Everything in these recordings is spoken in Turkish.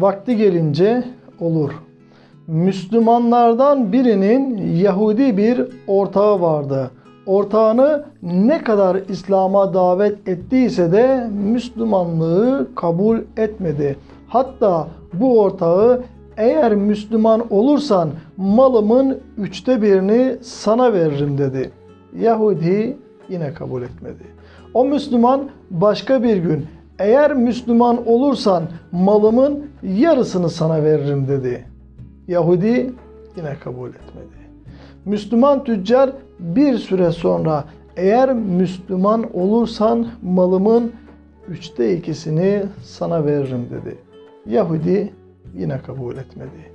vakti gelince olur. Müslümanlardan birinin Yahudi bir ortağı vardı. Ortağını ne kadar İslam'a davet ettiyse de Müslümanlığı kabul etmedi. Hatta bu ortağı eğer Müslüman olursan malımın üçte birini sana veririm dedi. Yahudi yine kabul etmedi. O Müslüman başka bir gün eğer Müslüman olursan malımın yarısını sana veririm dedi. Yahudi yine kabul etmedi. Müslüman tüccar bir süre sonra eğer Müslüman olursan malımın üçte ikisini sana veririm dedi. Yahudi yine kabul etmedi.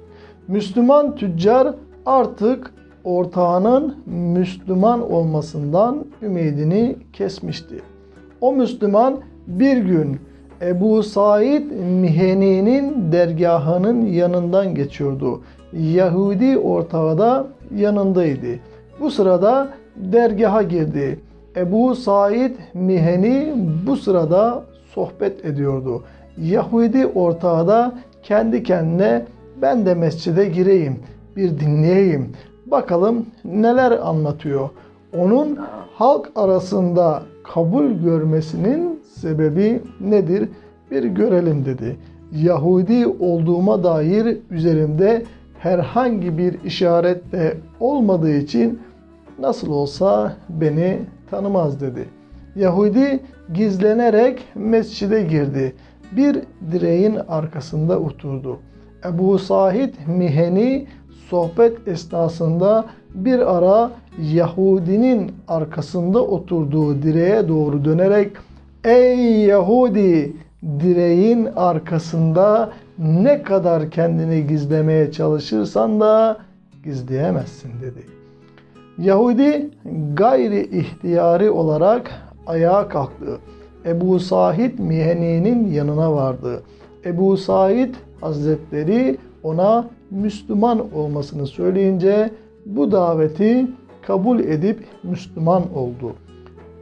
Müslüman tüccar artık ortağının Müslüman olmasından ümidini kesmişti. O Müslüman bir gün Ebu Said Miheni'nin dergahının yanından geçiyordu. Yahudi ortağı da yanındaydı. Bu sırada dergaha girdi. Ebu Said Miheni bu sırada sohbet ediyordu. Yahudi ortağı da kendi kendine ben de mescide gireyim, bir dinleyeyim. Bakalım neler anlatıyor. Onun halk arasında kabul görmesinin sebebi nedir? Bir görelim dedi. Yahudi olduğuma dair üzerimde herhangi bir işaret de olmadığı için nasıl olsa beni tanımaz dedi. Yahudi gizlenerek mescide girdi. Bir direğin arkasında oturdu. Ebu Sahid Miheni sohbet esnasında bir ara Yahudinin arkasında oturduğu direğe doğru dönerek Ey Yahudi direğin arkasında ne kadar kendini gizlemeye çalışırsan da gizleyemezsin dedi. Yahudi gayri ihtiyari olarak ayağa kalktı. Ebu Said Miheni'nin yanına vardı. Ebu Said Hazretleri ona Müslüman olmasını söyleyince bu daveti kabul edip Müslüman oldu.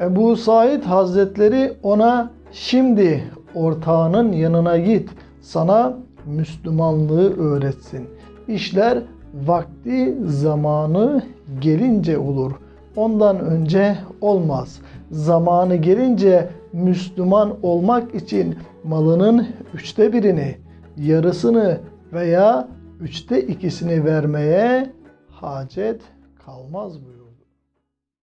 Ebu Said Hazretleri ona şimdi ortağının yanına git sana Müslümanlığı öğretsin. İşler vakti zamanı gelince olur. Ondan önce olmaz. Zamanı gelince Müslüman olmak için malının üçte birini, yarısını veya üçte ikisini vermeye hacet kalmaz buyurdu.